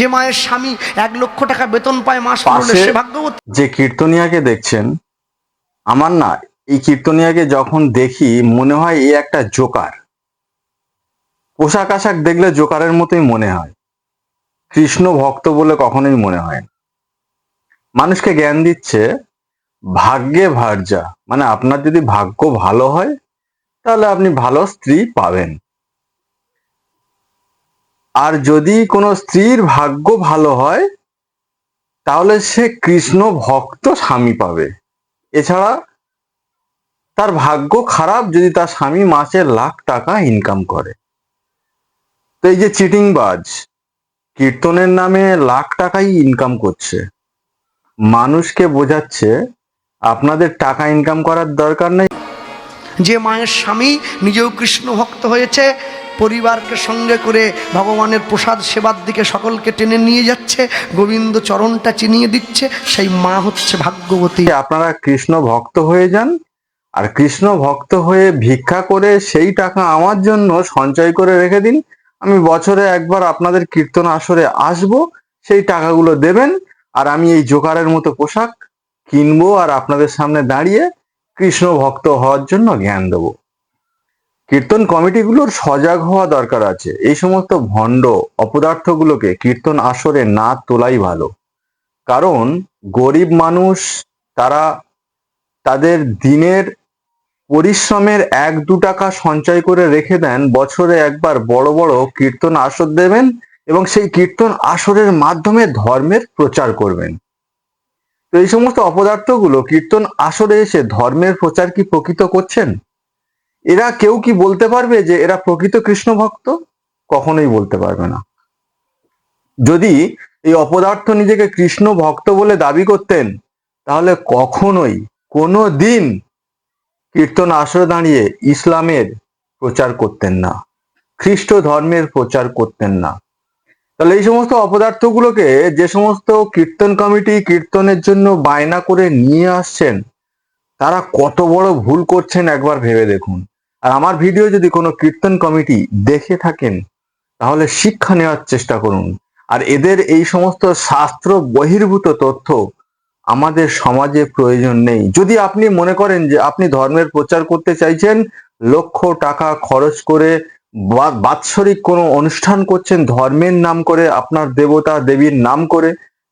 যে মায়ের স্বামী এক লক্ষ টাকা বেতন পায় মাস সে ভাগ্যবতী যে কীর্তনিয়াকে দেখছেন আমার না এই কীর্তনিয়াকে যখন দেখি মনে হয় এ একটা জোকার। পোশাক আশাক দেখলে জোকারের মতোই মনে হয়। কৃষ্ণ ভক্ত বলে কখনোই মনে হয় না। মানুষকে জ্ঞান দিচ্ছে ভাগ্যে ভার্যা মানে আপনার যদি ভাগ্য ভালো হয় তাহলে আপনি ভালো স্ত্রী পাবেন। আর যদি কোনো স্ত্রীর ভাগ্য ভালো হয়, তাহলে সে কৃষ্ণ ভক্ত স্বামী পাবে। এছাড়া তার ভাগ্য খারাপ যদি তার স্বামী মাসে লাখ টাকা ইনকাম করে। তো এই যে চিটিংবাজ, কীর্তনের নামে লাখ টাকাই ইনকাম করছে। মানুষকে বোঝাচ্ছে, আপনাদের টাকা ইনকাম করার দরকার নেই। যে মায়ের স্বামী নিজেও কৃষ্ণ ভক্ত হয়েছে পরিবারকে সঙ্গে করে ভগবানের প্রসাদ সেবার দিকে সকলকে টেনে নিয়ে যাচ্ছে, গোবিন্দ চরণটা চিনিয়ে দিচ্ছে, সেই মা হচ্ছে ভাগ্যবতী। আপনারা কৃষ্ণ ভক্ত হয়ে যান, আর কৃষ্ণ ভক্ত হয়ে ভিক্ষা করে সেই টাকা আমার জন্য সঞ্চয় করে রেখে দিন। আমি বছরে একবার আপনাদের কীর্তন আসরে আসব, সেই টাকাগুলো দেবেন, আর আমি এই জোকারের মতো পোশাক কিনবো আর আপনাদের সামনে দাঁড়িয়ে কৃষ্ণ ভক্ত হওয়ার জন্য জ্ঞান দেব। কীর্তন কমিটিগুলোর সজাগ হওয়া দরকার আছে। এই সমস্ত ভণ্ড অপদার্থগুলোকে কীর্তন আসরে না তোলাই ভালো। কারণ গরিব মানুষ, তারা তাদের দিনের পরিশ্রমের এক দু টাকা সঞ্চয় করে রেখে দেন, বছরে একবার বড় বড় কীর্তন আসর দেবেন এবং সেই কীর্তন আসরের মাধ্যমে ধর্মের প্রচার করবেন। তো এই সমস্ত অপদার্থগুলো কীর্তন আসরে এসে ধর্মের প্রচার কি প্রকৃত করছেন? এরা কেউ কি বলতে পারবে যে এরা প্রকৃত কৃষ্ণ ভক্ত? কখনোই বলতে পারবে না। যদি এই অপদার্থ নিজেকে কৃষ্ণ ভক্ত বলে দাবি করতেন, তাহলে কখনোই কোনো দিন কীর্তন আসরে দাঁড়িয়ে ইসলামের প্রচার করতেন না, খ্রিস্ট ধর্মের প্রচার করতেন না। তাহলে এই সমস্ত অপদার্থগুলোকে যে সমস্ত কীর্তন কমিটি কীর্তনের জন্য বায়না করে নিয়ে আসছেন, তারা কত বড় ভুল করছেন একবার ভেবে দেখুন। আর আমার ভিডিও যদি কোনো কীর্তন কমিটি দেখে থাকেন, তাহলে শিক্ষা নেওয়ার চেষ্টা করুন। আর এদের এই সমস্ত শাস্ত্র বহির্ভূত তথ্য আমাদের সমাজে প্রয়োজন নেই। যদি আপনি মনে করেন যে আপনি ধর্মের প্রচার করতে চাইছেন, লক্ষ টাকা খরচ করে বাৎসরিক কোনো অনুষ্ঠান করছেন, ধর্মের নাম করে আপনার দেবতা দেবীর নাম করে,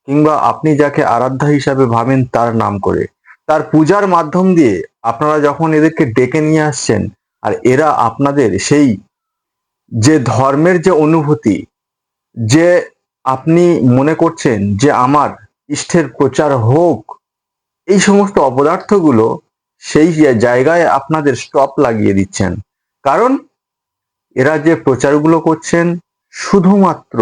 কিংবা আপনি যাকে আরাধ্যা হিসাবে ভাবেন তার নাম করে, তার পূজার মাধ্যম দিয়ে আপনারা যখন এদেরকে ডেকে নিয়ে আসছেন আর এরা আপনাদের সেই যে ধর্মের যে অনুভূতি, যে আপনি মনে করছেন যে আমার ইষ্টের প্রচার হোক, এই সমস্ত অপদার্থগুলো সেই জায়গায় আপনাদের স্টপ লাগিয়ে দিচ্ছেন। কারণ এরা যে প্রচারগুলো করছেন, শুধুমাত্র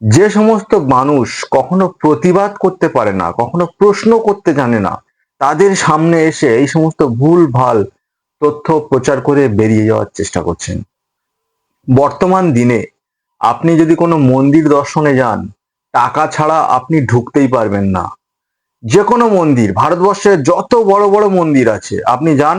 যে সমস্ত মানুষ কখনো প্রতিবাদ করতে পারে না, কখনো প্রশ্ন করতে জানে না, তাদের সামনে এসে এই সমস্ত ভুল ভালো তথ্য প্রচার করে বেরিয়ে যাওয়ার চেষ্টা করছেন। বর্তমান দিনে আপনি যদি কোনো মন্দির দর্শনে যান, টাকা ছাড়া আপনি ঢুকতেই পারবেন না। যে কোনো মন্দির, ভারতবর্ষের যত বড় বড় মন্দির আছে, আপনি যান,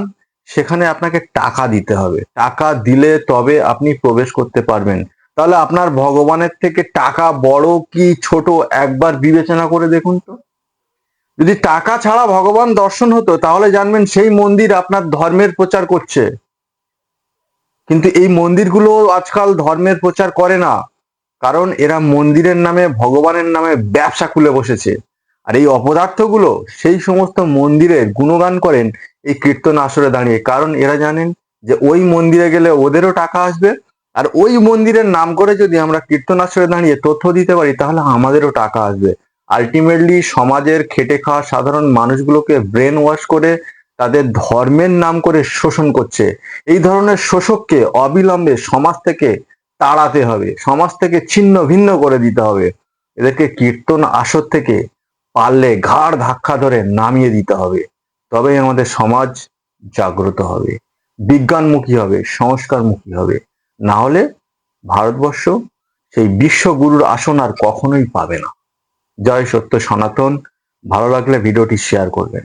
সেখানে আপনাকে টাকা দিতে হবে। টাকা দিলে তবে আপনি প্রবেশ করতে পারবেন। তাহলে আপনার ভগবানের থেকে টাকা বড় কি ছোট, একবার বিবেচনা করে দেখুন তো। যদি টাকা ছাড়া ভগবান দর্শন হতো, তাহলে জানবেন সেই মন্দির আপনার ধর্মের প্রচার করছে। কিন্তু এই মন্দিরগুলো আজকাল ধর্মের প্রচার করে না। কারণ এরা মন্দিরের নামে, ভগবানের নামে ব্যবসা খুলে বসেছে। আর এই অপদার্থগুলো সেই সমস্ত মন্দিরের গুণগান করেন, এই কীর্তন আসরে দাঁড়িয়ে। কারণ এরা জানেন যে ওই মন্দিরে গেলে ওদেরও টাকা আসবে। আর ওই মন্দিরের নাম করে যদি আমরা কীর্তন আসরে দাঁড়িয়ে তথ্য দিতে পারি, তাহলে আমাদেরও টাকা আসবে। আলটিমেটলি সমাজের খেটে খাওয়া সাধারণ মানুষগুলোকে ব্রেন ওয়াশ করে তাদের ধর্মের নাম করে শোষণ করছে। এই ধরনের শোষককে অবিলম্বে সমাজ থেকে তাড়াতে হবে, সমাজ থেকে ছিন্ন ভিন্ন করে দিতে হবে। এদেরকে কীর্তন আসর থেকে পারলে ঘাড় ধাক্কা ধরে নামিয়ে দিতে হবে। তবেই আমাদের সমাজ জাগ্রত হবে, বিজ্ঞানমুখী হবে, সংস্কারমুখী হবে। না হলে ভারতবর্ষ সেই বিশ্বগুরুর আসন আর কখনোই পাবে না। জয় সত্য সনাতন। ভালো লাগলে ভিডিওটি শেয়ার করবেন।